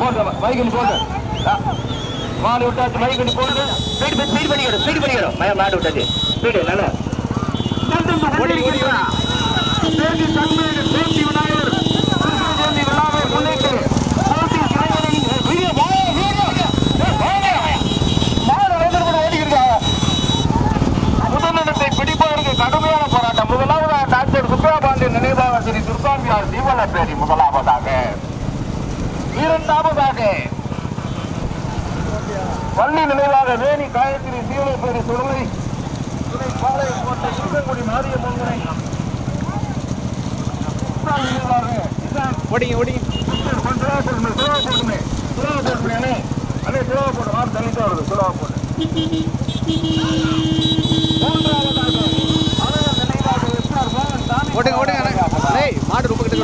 போட்டு மைக்கில் போட்டு மாடு விட்டாச்சு மைக்கில் போட்டு ஸ்பீட் ஸ்பீட் பண்ணிக்கிறோம் ஸ்பீட் பண்ணிக்கிறோம் மாடு விட்டாச்சு. ஸ்பீடு நல்லா. கடுமையான போராட்டம். முதலாவதாக டாக்டர் சுப்ரபாண்டி நினைவாக ஸ்ரீ துர்காம்பியார் தீவனப்பேரி முதலாவதாக. இரண்டாவதாக பள்ளி நினைவாக வேணி காயத்ரி சீவனப்பேரி சுடலை துணை பாளையம் கோட்டை இருக்கங்குடி மாரியம்மன் முனை இஸ்லாம் நினைவாக இஸ்லாம் ஓடிங்க ஓடிங்க சுலவா போடுமே சுலவா போடுமே சுலவா போடுமே அண்ணே அண்ணே சுலவா போடு மாறு தள்ளிட்டு வருது சுலவா போடு ஓடுங்க ஓடுங்க மாடு ரொம்ப கிட்ட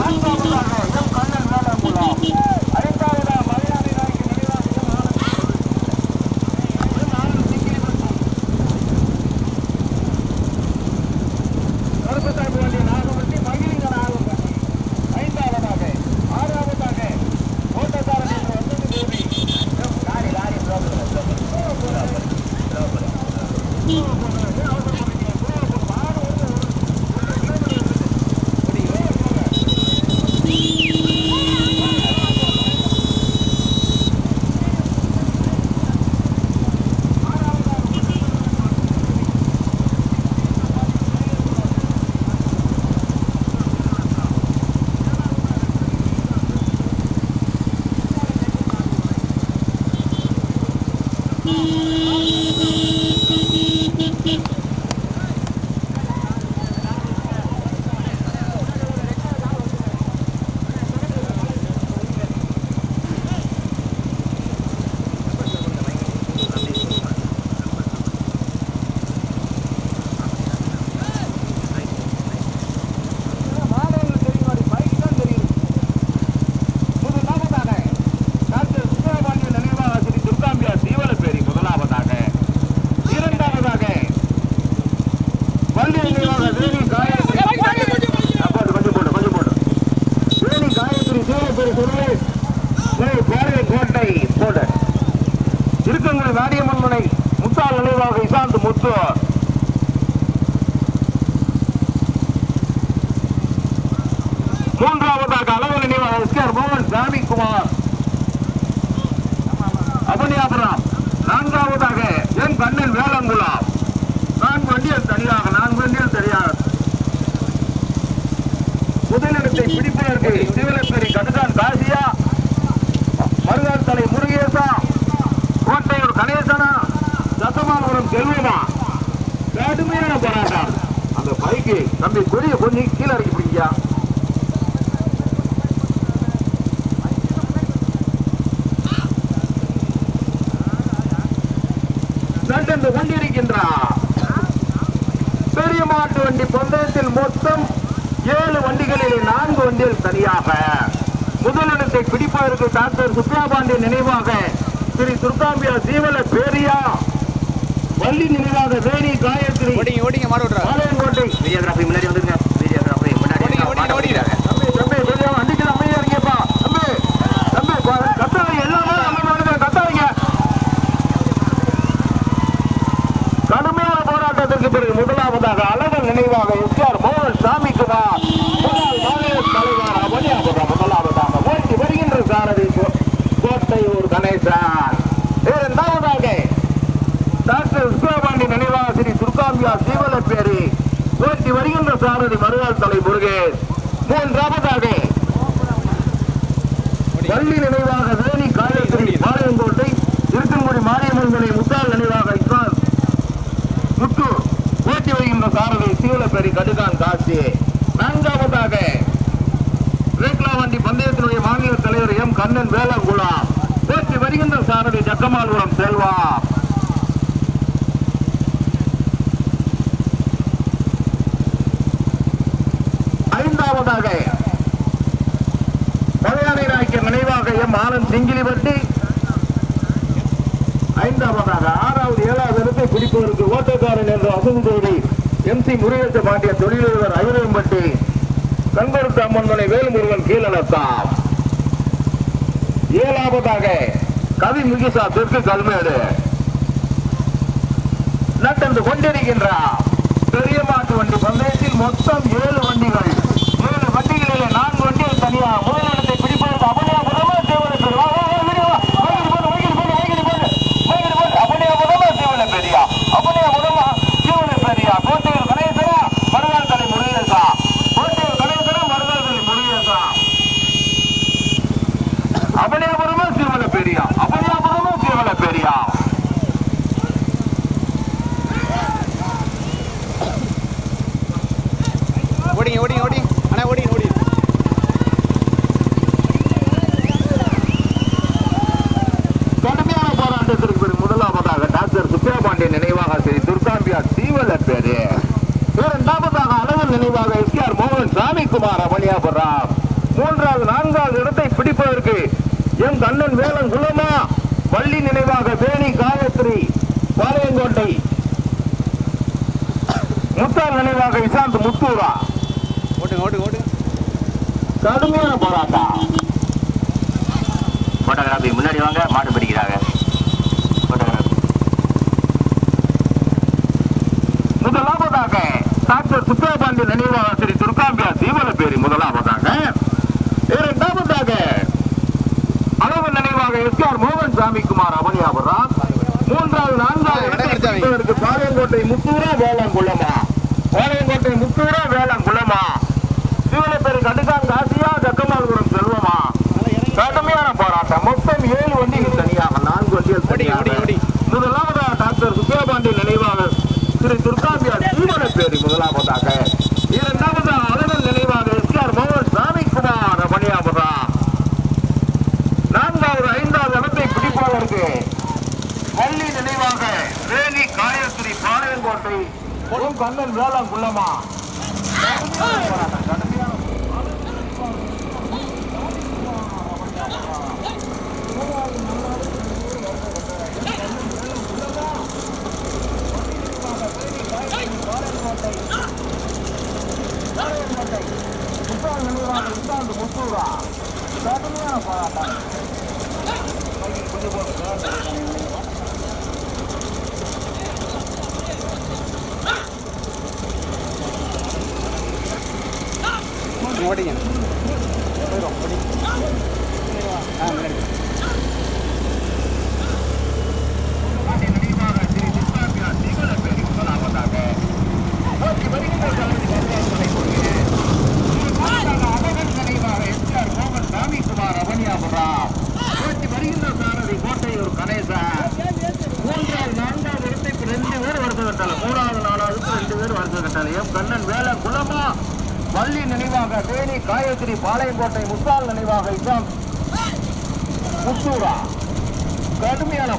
இருக்கங்குடி மாரியம்மன் முனை முத்தாள் நினைவாக இசாந்து முத்து. மூன்றாவதாக அளவு நினைவாக எஸ்கேஆர் மோகன் சாமிக்குமார் அபனியாபுரம். நான்காவதாக என் கண்ணில் வேலங்குளம். நான்கு வண்டியில் தனியாக நான்கு வண்டியில் தனியாக. முதலிடத்தை பிடிப்பதற்கு சிவலப்பேரி கடுகான் காசியா மருகான் தலை முருகேசா கோட்டையூர் கணேசனா சத்தமானபுரம் செல்வமா கடுமையான போராட்டம் ஐகே தம்பி கொடிய கொஞ்சம் கீழே இறக்கி பிடிக்கியா நடந்து கொண்டிருக்கின்றார் பெரிய மாட்டு வண்டி பந்தயத்தில் மொத்தம் ஏழு வண்டிகளில் நான்கு வண்டிகள் தனியாக. முதலிடத்தை பிடிப்பதற்கு டாக்டர் சுப்ராபாண்டிய நினைவாக ஸ்ரீ துர்காம்பியா சீவல பேரியா வள்ளி நினைவாக வேணி காயத்ரி. ஓடிங்க ஓடிங்க மாடு விட்றா பாளையங்கோட்டை. வீடியோகிராஃபி முன்னாடி வந்துருங்க. வீடியோகிராஃபி முன்னாடி ஓடிங்க, ஓடிங்க. தம்பி தம்பி கொஞ்சம் வண்டிக்கு அமைதியா இருக்கேப்பா தம்பி தம்பி பா- கத்தாதீங்க எல்லாமே அமைதியா கத்தாதீங்க கடுமையான போராட்டத்திற்கு பிறகு முதலாவதாக அழகர் நினைவாக எஸ்ஆர் மோகன் சாமிக்குமார். முன்னாள் மாநில தலைவர் அவனியாபுரம் முதலாவதாக ஓட்டி வருகின்ற சாரதி கோ- கோட்டையூர் கணேசன் இரண்டாவதாக டாக்டர் சுப்பிரமணிய நினைவாக ஸ்ரீ துர்காம்பியா சீவலப்பேரி ஓட்டி வருகின்ற சாரதி மறுநாள் தலை முருகேஷ் மூன்றாவதாக பள்ளி நினைவாக வேணி காயத்ரி பாளையங்கோட்டை இருக்கங்குடி மாரியம்மன் முத்தாள் நினைவாக இஸ்லாம் முத்து ஓட்டி வருகின்ற சாரதி சீவலப்பேரி கடுகான் காசி. நான்காவதாக ரேக்லா வண்டி பந்தயத்தினுடைய மாநில தலைவர் எம் கண்ணன் வேளாங்குளா ஓட்டி வருகின்ற சாரதி ஜக்கமால்புரம் செல்வா நினைவாக எம் ஆனந்த் ஐந்தாவதாக ஆறாவது ஏழாவது இடத்தை பிடிப்பதற்கு ஓட்டக்காரன் என்ற அசன் தேவி. எம் சி முருகேச பாண்டிய தொழிலதிபர் ஐவரையம்பட்டி. கண்கருத்து அம்மன் மலை வேல்முருகன் கீழத்தார் ஏழாவதாக கவி முகிசா தெற்கு கல்மேடு. நட்டந்து கொண்டிருக்கின்றார். பெரிய மாட்டு வண்டி பந்தயத்தில் மொத்தம் ஏழு வண்டிகள். ஏழு வண்டிகளில் நான்கு வண்டிகள் தனியாக முதலில் பிடிப்பதற்கு அபனியாபுரமா தேவன அபனியாபுரமா தேவன பெரியா அபனியாபுரமா தேவன பெரியா கோட்டையூர் கணேசரா மறுநாள் தலை முருகேசா கோட்டையூர் கணேசரா மறுநாள் தலை முருகேசா அபனியாபுரமா தேவன பெரியா அபனியாபுரமா தேவன பெரியா ஓடிங்க ஓடிங்க ஓடி அண்ணா ஓடிங்க ஓடி கடுமையான போராட்டத்திற்கு பிறகு முதலாவதாக டாக்டர் சுப்பிரபாண்டியன் நினைவாக ஸ்ரீ துர்காம்பியார் தீவல பேரு அளவில் நினைவாக எஸ்ஆர் மோகன் சாமிக்குமார் அவனியாபுரம் மூன்றாவது நான்காவது இடத்தை பிடிப்பதற்கு எம் கண்ணன் வேலன் குலமா வள்ளி நினைவாக வேணி காயத்ரி பாளையங்கோட்டை. முத்தார் நினைவாக இசாந்த் முத்தூரா. ஓட்டுங்க ஓட்டுங்க ஓட்டுங்க கடுமையான போராட்டம். போட்டோகிராஃபி முன்னாடி வாங்க மாடு பிடிக்கிறாங்க போட்டோகிராஃபி முதலாவதாக சுப்பிரபாண்டி நினைவாக ஸ்ரீ துர்காம்பியா தீவலப்பேரி முதலாவதாக. இரண்டாவதாக அளவு நினைவாக எஸ் ஆர் மோகன் சாமிக்குமார் அவனியாபுரம் மூன்றாவது நான்காவது பாளையங்கோட்டை முத்தூரா வேளாங்குளமா? பாளையங்கோட்டை முத்தூரா வேளாங்குளமா? தீவலப்பேரி கடுக்கான் காசியா ஜக்கமால்புரம் செல்வமா? கடுமையான போராட்டம். மொத்தம் ஏழு வண்டிகள் தனியாக நான்கு வண்டிகள் தனியாக. முதலாவதாக டாக்டர் சுப்பிரபாண்டி நினைவாக திரு துர்காம்பியா தீவனப்பேரி முதலாவதாக. போராட்டத்தை கண்ணன் வேளாண் குள்ளமா போராட்டம்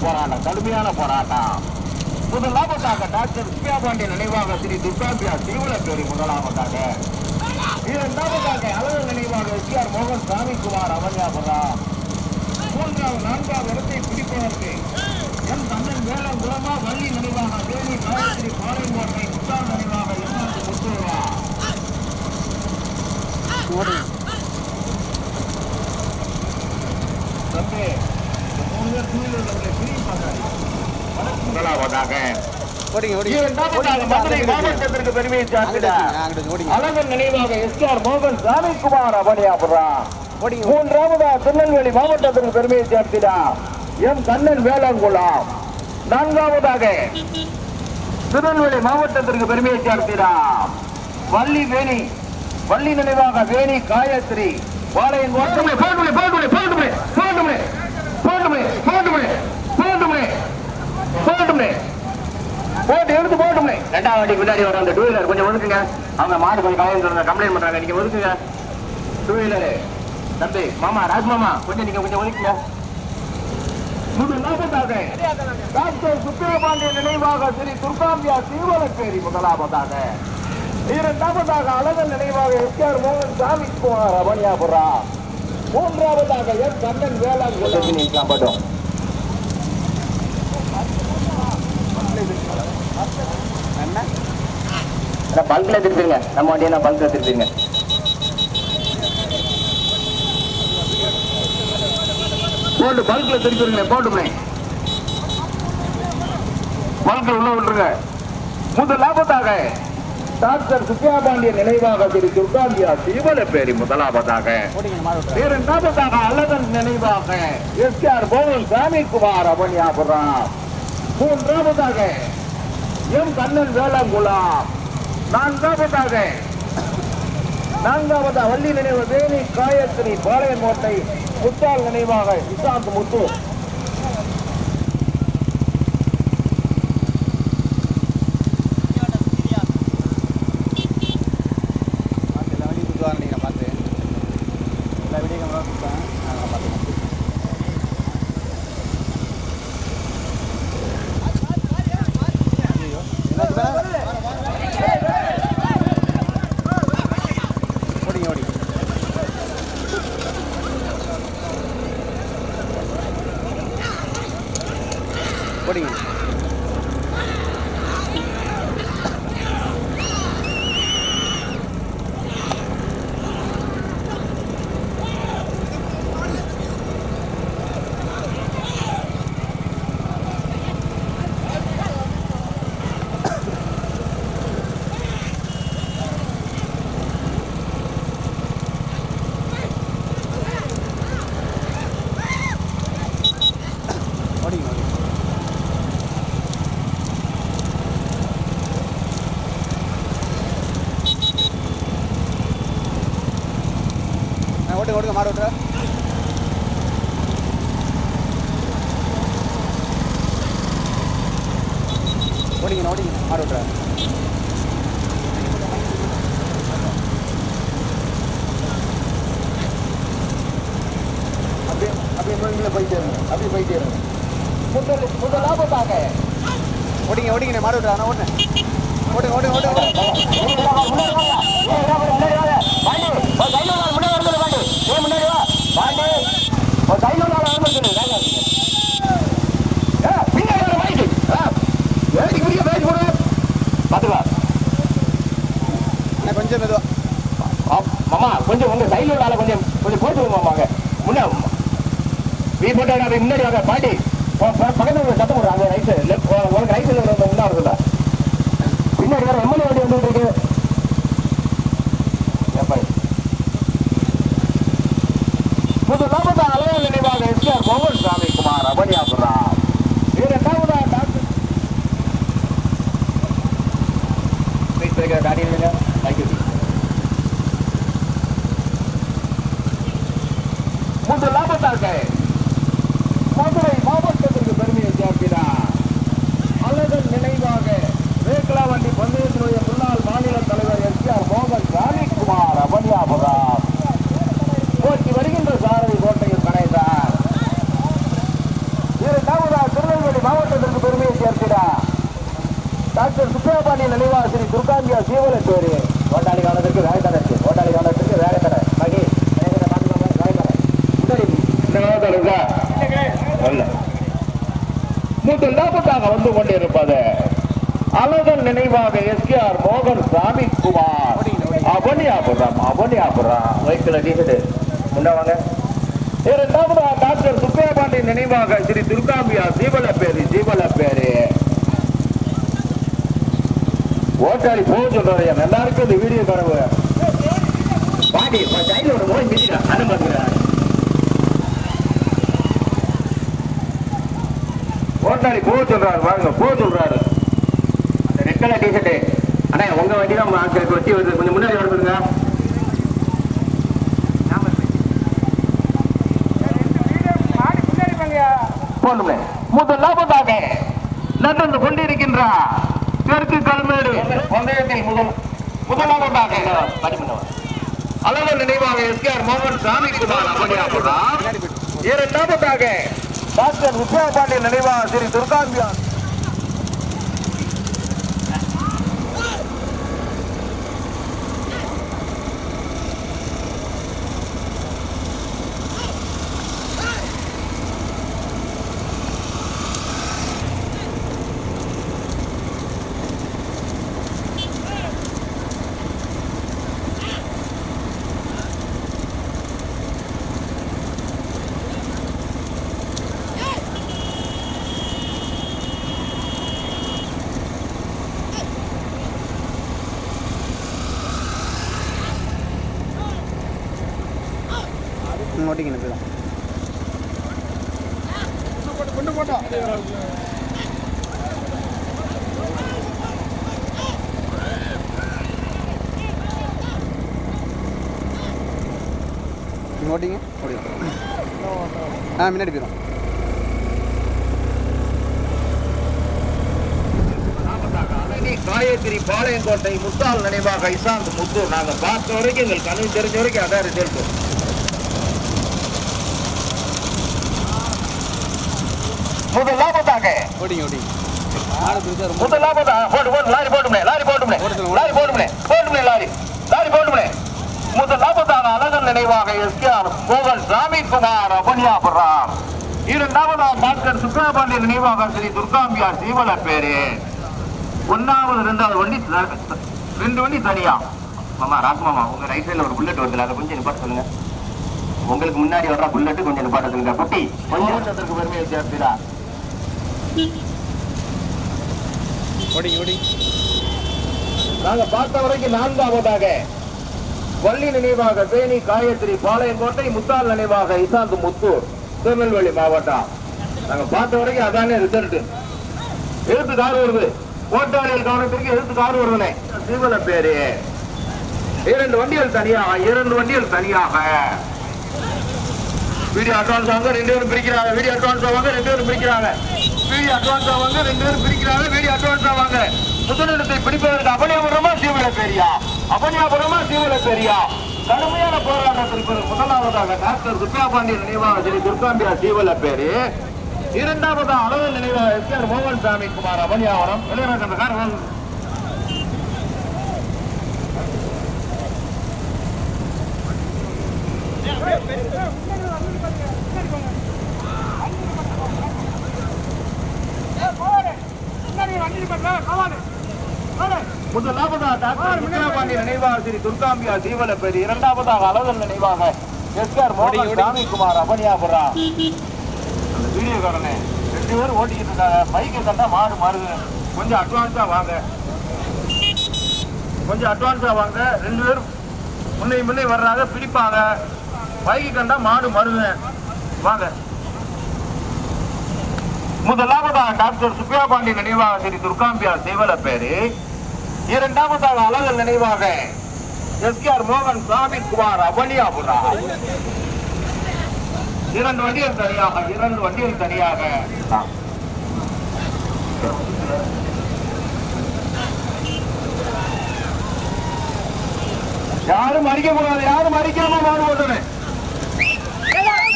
போராட்டம் கடுமையான போராட்டம். முதலாவதாக டாக்டர் வித்யாபாண்டிய நினைவாக ஸ்ரீ துர்காம்பியா தீவிரப்பேரி முதலாவதாக இரண்டாவதாக அழகு நினைவாக எஸ்ஆர் மோகன் சாமிக்குமார் அவன்யாபுரா மூன்றாவது நான்காவது இடத்தை பிடிப்பதற்கு என் தமிழ் மேலும் குலமா வள்ளி நினைவாக தேனி காயத்ரி பாளையங்கோட்டை முத்தால் நினைவாக இசாந்து புத்தூரா ஓடுங்க தம்பி இந்த மூணு பேர் டூவீலர்ல பிரியும் பார்க்காதீங்க. முதலாவதாக ஓடிங்க ஓடிங்க இரண்டாவதாக மதுரை மாவட்டத்திற்கு பெருமையை அங்கிட்டு சார்ந்திட வச்சுங்க, அங்கிட்டு ஓடிங்க. அழகன் நினைவாக எஸ் ஆர் மோகன் சாமிக்குமார் அவனியாபுரா ஓடிங்க. மூன்றாவதா திருநெல்வேலி மாவட்டத்திற்கு பெருமையை சேர்த்திடா எம் கண்ணன் வேளாங்குளம். நான்காவதாக திருநெல்வேலி மாவட்டத்திற்கு பெருமையை சேர்த்திடா வள்ளி வேணி வள்ளி நினைவாக வேணி காயத்ரி வாழையன் ரெண்டாவது வண்டி பின்னாடி வர அந்த டூ வீலர் கொஞ்சம் ஒதுக்குங்க. அவங்க மாடு கொஞ்சம் காயம் கம்ப்ளைண்ட் பண்றாங்க. நீங்க ஒதுக்குங்க. டூ வீலரு தம்பி மாமா ராஜ் மாமா கொஞ்சம் நீங்க கொஞ்சம் ஒதுக்குங்க. முதலாவதாக டாக்டர் சுப்பிரபாண்டிய நினைவாக ஸ்ரீ துர்காம்பியா தீவலப்பேரி முதலாவதாக. இரண்டாவதாக அழகன் நினைவாக எஸ் ஆர் மோகன் சாமிக்குமார் அவனியாபுரா மூன்றாவதாக எஸ் கண்ணன் வேளாண் மட்டும் பல்க்ல திருப்பிடுங்க. நம்ம வண்டியை நான் பல்க்ல திருப்பிடுங்க. போட்டு பல்க்ல திருப்பிடுங்க போட்டுமே. பல்க்ல உள்ள விட்டுருங்க. லாபத்தாக. டாக்டர் சுப்பியா பாண்டிய நினைவாக திரு துர்காந்தியா சிவலப்பேரி முதலாவதாக. இரண்டாவதாக அழகன் நினைவாக. எஸ் ஆர் போவன் சாமிக்குமார் அவனியாபுரம் மூன்றாவதாக எம் கண்ணன் வேளாங்குளம். நான்காவதாக நான்காவது வள்ளி நினைவு வேலி காயத்ரி பாளையங்கோட்டை முத்தாள் நினைவாக இசாந்த் முத்து பார்த்து எல்லா வண்டியும் குத்துவாங்க நீங்கள் பார்த்து எல்லா வீடியோ கேமரா குத்துவாங்க நான் பார்த்துக்கேன் ஐயோ என்னாச்சு ஓடிங்க ஓடிங்க ஓடிங்க ஓடிங்க ஓடிங்க ஆ ஓட்டுங்க ஓட்டுங்க மாடு ஓட்டுற ஓடிங்க ஓடிங்க மாடு ஓட்டுற அப்படியே அப்படியே நோய்களை போயிட்டே இருங்க அப்படியே போயிட்டே இருங்க முதல் முதலாவதாக. ஓடிங்க ஓடிங்க மாடு ஓட்டுற நான் ஓடுங்க. ஓடுங்க ஓடுங்க கொஞ்சம் மெதுவா. கொஞ்சம் உங்க சைடுல உள்ள கொஞ்சம் கொஞ்சம் போட்டு மாமாங்க முன்ன வீ போட்டா முன்னாடி வாங்க பாட்டி. ப- பக்கத்துல சத்தம் போடுறாங்க ரைட்டு லெஃப்ட் ரைட்டு ரைட்ல முன்னா இருக்குல்ல பின்னாடி வேற எம்எல்ஏ வண்டி வந்துட்டு இருக்கு ஏப்பா. முதலாவது அலைய நினைவாக எஸ்ஆர் மோகன் சாமி குமார் அவனியாபுரம் இரண்டாவதா டாக்டர் வெயிட் பண்ணிக்கிற டாடி இல்லைங்க தேங்க்யூ முதலாவதாக மதுரை மாவட்டத்திற்கு பெருமையை சேர்க்கிறார் அழகன் நினைவாக ரேக்லாவண்டி பந்தயத்தினுடைய முன்னாள் மாநில தலைவர் எஸ் ஆர் மோகன் ராணிக்குமார் அவனியாபுரம் போட்டி வருகின்ற சாரதி கோட்டையில் கணேசன் இரண்டாவதா திருநெல்வேலி மாவட்டத்திற்கு பெருமையை சேர்க்கிறார் டாக்டர் சுப்பிரபாணி நினைவாசிரி ஸ்ரீ துர்காந்தியா சீவலத்தேரி ஓட்டாளி காலத்திற்கு வேகத்தடை ஓட்டாளி காலத்திற்கு வேகத்தடை மகி முதலாவதாக வந்து கொண்டிருப்பது அழகன் நினைவாக ஆர் மோகன் சாமி குமார் அவனியாபுரம். அவனியாபுரம் வைக்கல டீசட்டு முன்னவாங்க இரண்டாவதா டாக்டர் சுப்பிரபாண்டி நினைவாக ஸ்ரீ துர்காம்பியா சீவலப்பேரி சீவலப்பேரி ஓட்டாளி போக சொல்றாரு. எல்லாருக்கும் இந்த வீடியோ கனவு பாட்டி சைடில் ஒரு நோய் மிதிக்கிறா அனுமதிக்கிறார். ஓட்டாளி போக சொல்றாரு. வாங்க போக சொல்றாரு. அந்த ரெட் கலர் டிஷர்ட்டு அண்ணா உங்க வண்டி தான் ஆட்களுக்கு வச்சு வருது. கொஞ்சம் முன்னாடி வருதுங்க போகணுமே முதலாவதாக நடந்து கொண்டிருக்கின்றார். தெற்கு கல்மேடு. பந்தயத்தில் முதல் முதலாவதாக அளவு நினைவாக எஸ்கேஆர் மோகன் சாமி குமார் இரண்டாவதாக டாக்டர் வித்யாபாண்டியன் நினைவாக ஸ்ரீ துர்காம்பியா நீங்கள் ஓட்டிங்க போயிடும் கொண்டு போட்டோம் ஓட்டிங்க ஓடிங்க ஆ முன்னாடி போயிடும் காயத்ரி பாளையங்கோட்டை முத்தாள் நினைவாக இசாந்த் முத்து நாங்கள் பார்த்த வரைக்கும் எங்களுக்கு கண்ணு தெரிஞ்ச வரைக்கும் அதான் ரிசல்ட் முதலாவதாக. ஓடிங்க ஓடிங்க. முதலாவதாக போட்டு போட்டு லாரி போட்டுமே லாரி போட்டுமே லாரி போட்டுமே போட்டுமே லாரி லாரி போட்டுமே முதலாவதாக அழகன் நினைவாக எஸ்கேஆர் கோவல் ராமிகுமார் அபனியாபுரம். இரண்டாவதாக டாக்டர் சுப்ரபாண்டி நினைவாக ஸ்ரீ துர்காம்பியார் சீவல பேரு. ஒன்னாவது ரெண்டாவது வண்டி ரெண்டு வண்டி தனியா? மாமா ராஜ்மாமா உங்க ரைட் சைடுல ஒரு புல்லட் வருதுல அதை கொஞ்சம் நிப்பாட்ட சொல்லுங்க. உங்களுக்கு முன்னாடி வர்ற புல்லட் கொஞ்சம் நிப்பாட்ட சொல்லுங்க குட்டி. கொஞ்சம். பெருமையை சேர்த்துடா ஓடி. ஓடி நாங்க பார்த்த வரைக்கும் நான்காவதாக. வள்ளி நினைவாக தேனி காயத்ரி பாளையங்கோட்டை முத்தால் நினைவாக இசாந்து முத்தூர் திருநெல்வேலி மாவட்டம். நாங்க பார்த்த வரைக்கும் அதானே ரிசல்ட் எழுத்து கார் வருது. கோட்டாளியல் கவனத்திற்கு எழுத்து கார் வருதுனே. சீவல பேரு. இரண்டு வண்டிகள் தனியாக இரண்டு வண்டிகள் தனியாக. வீடியோ அட்வான்ஸ் வாங்க ரெண்டு பேரும் பிரிக்கிறாங்க. வீடியோ அட்வான்ஸ் வாங்க ரெண்டு பேரும் பிரிக்கிறாங்க. வீடியோ அட்வான்ஸ் வாங்க. ரெண்டு பேரும் பிரிக்கிறாங்க. வீடியோ அட்வான்ஸ் வாங்க. முதலிடத்தை பிடிப்பதற்கு அபனியாபுரமா சீவல பெரியா? அபனியாபுரமா சீவல பெரியா? கடுமையான போராட்டத்திற்கு முதலாவதாக டாக்டர் துர்காபாண்டி நினைவாக ஸ்ரீ துர்காம்பியா சீவல பேரு. இரண்டாவது அளவு நினைவாக எஸ் ஆர் மோகன் சாமி குமார் அபனியாபுரம். இளையராஜன் கார் வாங்க. முதலாவதாக டாக்டர் விக்ரபாண்டி நினைவாக ஸ்ரீ துர்காம்பியா சீவல பேரு இரண்டாவதாக அழகன் நினைவாக எஸ் ஆர் மோகன் சாமி குமார் அபனியாபுரா. அந்த வீடியோக்காரனே ரெண்டு பேரும் ஓட்டிக்கிட்டு இருக்காங்க. பைக்கை கண்டா மாடு மாறுது. கொஞ்சம் வாங்க. கொஞ்சம் அட்வான்ஸா வாங்க. ரெண்டு பேரும் முன்னை முன்னே வர்றாங்க பிடிப்பாங்க. பைக்கு கண்டா மாடு மருது வாங்க. முதலாவதாக டாக்டர் சுப்பியா பாண்டி நினைவாக ஸ்ரீ துர்காம்பியார் சேவல பேரு இரண்டாவதாக அழகல் நினைவாக எஸ் கே ஆர் மோகன் சாமி குமார் அவனியாபுரா. இரண்டு வண்டிகள் தனியாக இரண்டு வண்டிகள் தனியாக. யாரும் மறிக்க கூடாது யாரும் மறிக்காம மாடு ஓட்டுனேன்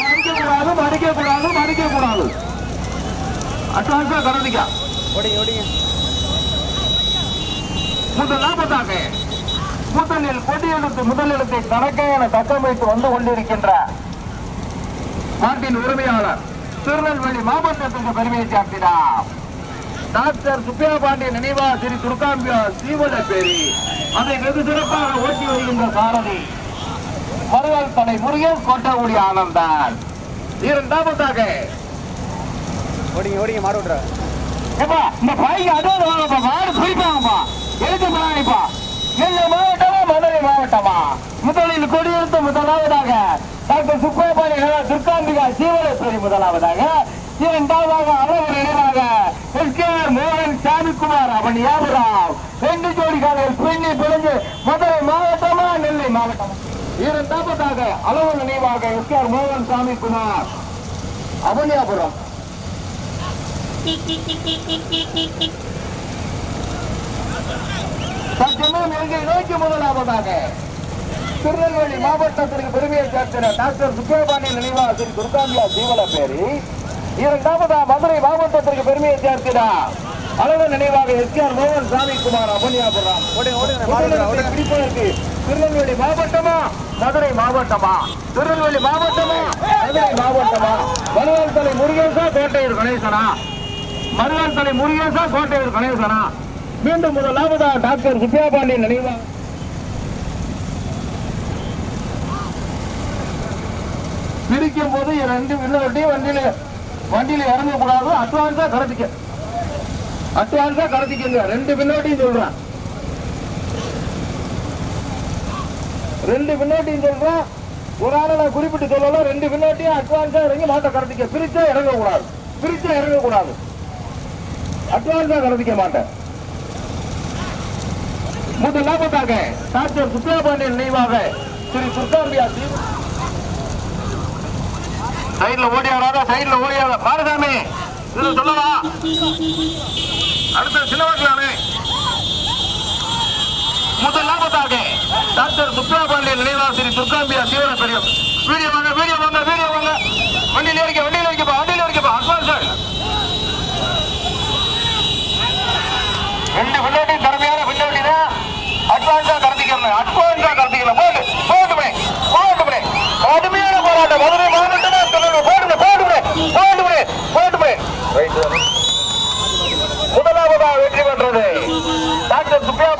மறிக்க கூடாது மறிக்க கூடாது மறிக்க கூடாது அட்வான்ஸா கருதிக்கா ஓடிங்க ஓடிங்க. முதலாவதாக முதலில் கொடியெடுத்து முதலிடத்தை தனக்கே என தக்கமைத்து வந்து கொண்டிருக்கின்ற நாட்டின் உரிமையாளர் திருநெல்வேலி மாவட்டத்திற்கு பெருமையை சேர்க்கிறார் டாக்டர் சுப்பியா பாண்டிய நினைவா ஸ்ரீ துர்காம்பியா சீவல பேரி அதை வெகு சிறப்பாக ஓட்டி வருகின்ற சாரதி. மறுவாள் தலை முருகன் கோட்டகுடி ஆனந்தான். இரண்டாவதாக ஓடிங்க ஓடிங்க மாடு ஏப்பா இந்த பைக் அடோடு வாங்கப்பா மாடு குறிப்பாங்கப்பா எழுத்து போறாங்கப்பா நெல்லை மாவட்டமா மதுரை மாவட்டமா? முதலில் கொடியெடுத்து முதலாவதாக டாக்டர் சுப்பையப்பாடி துர்காம்பிகா சீவரேஸ்வரி முதலாவதாக இரண்டாவதாக அளவு எஸ் கே மோகன் சாமிக்குமார் அவன் யாபுராவ் ரெண்டு ஜோடி காலையில் பின்னி பிறந்து மதுரை மாவட்டமா நெல்லை மாவட்டமா? இரண்டாவதாக அளவு நினைவாக எஸ் கே மோகன் சாமிக்குமார். அவன் அவனியாபுரம் தற்சமயம் இலங்கை நோக்கி முதலாவதாக திருநெல்வேலி மாவட்டத்திற்கு பெருமையை சேர்க்கிற டாக்டர் சுப்பிரபாணி நினைவாக துர்காம்பியா ஜீவன பேரி இரண்டாவதா மதுரை மாவட்டத்திற்கு பெருமையை சேர்க்கிறார் அளவு நினைவாக எஸ்கேஆர் மோகன் அபனியாபுரம் விட்றாங்க முதலிடத்தை ஓடுங்க பிடிப்பதற்கு திருநெல்வேலி மாவட்டமா மதுரை மாவட்டமா? திருநெல்வேலி மாவட்டமா மதுரை மாவட்டமா? மருவாள் தலை முருகேசா கோட்டையூர் கணேசனா? மருவாள் தலை முருகேசா கோட்டையூர் கணேசனா? மீண்டும் முதலாவதா டாக்டர் சுப்பியாபாண்டியன் நினைவா? பிரிக்கும் போது ரெண்டு வில்லவட்டியும் வண்டியில வண்டியில இறங்கக்கூடாது. அட்வான்ஸா கடத்திக்க. அட்வான்ஸா கடத்திக்கங்க. ரெண்டு பின்னோட்டியும் சொல்றேன். ரெண்டு பின்னோட்டியும் சொல்றேன். ஒரு ஆளை நான் குறிப்பிட்டு சொல்லல. ரெண்டு பின்னோட்டியும் அட்வான்ஸா இறங்கி மாட்டை கடத்திக்க. பிரிச்சா இறங்கக்கூடாது. பிரிச்சா இறங்கக்கூடாது. அட்வான்ஸா கடத்திக்க மாட்டேன் முதலாவதாக டாக்டர் சுப்பிரபாண்டியன் நினைவாக திரு ஸ்ரீ சைட்ல ஓடி சைடுல சைட்ல ஓடி ஓடியாரா பாரசாமி இது சொல்லவா? அடுத்த சின்னவர்களானே முதலாவதாக டாக்டர் சுப்பிரமணிய நினைவாக திரு துர்காம்பியா சீவன பெரியம் வீடியோ வாங்க வீடியோ வாங்க வீடியோ வாங்க வண்டியில் ஏறிக்க வண்டியில் ஏறிக்கப்பா வண்டியில் ஏறிக்கப்பா அட்வான்ஸ் ரெண்டு பின்னாடி திறமையான பின்னாடி தான் அட்வான்ஸா அட்வான்ஸா கடத்திக்கிறேன் போடு போடுமே போடுமே கடுமையான போராட்டம் மதுரை மாவட்டமே சொல்லணும் போடுமே போடுமே போடுமே போடுமே முதலாவதாக வெற்றி பெற்றது டாக்டர் சுப்பியா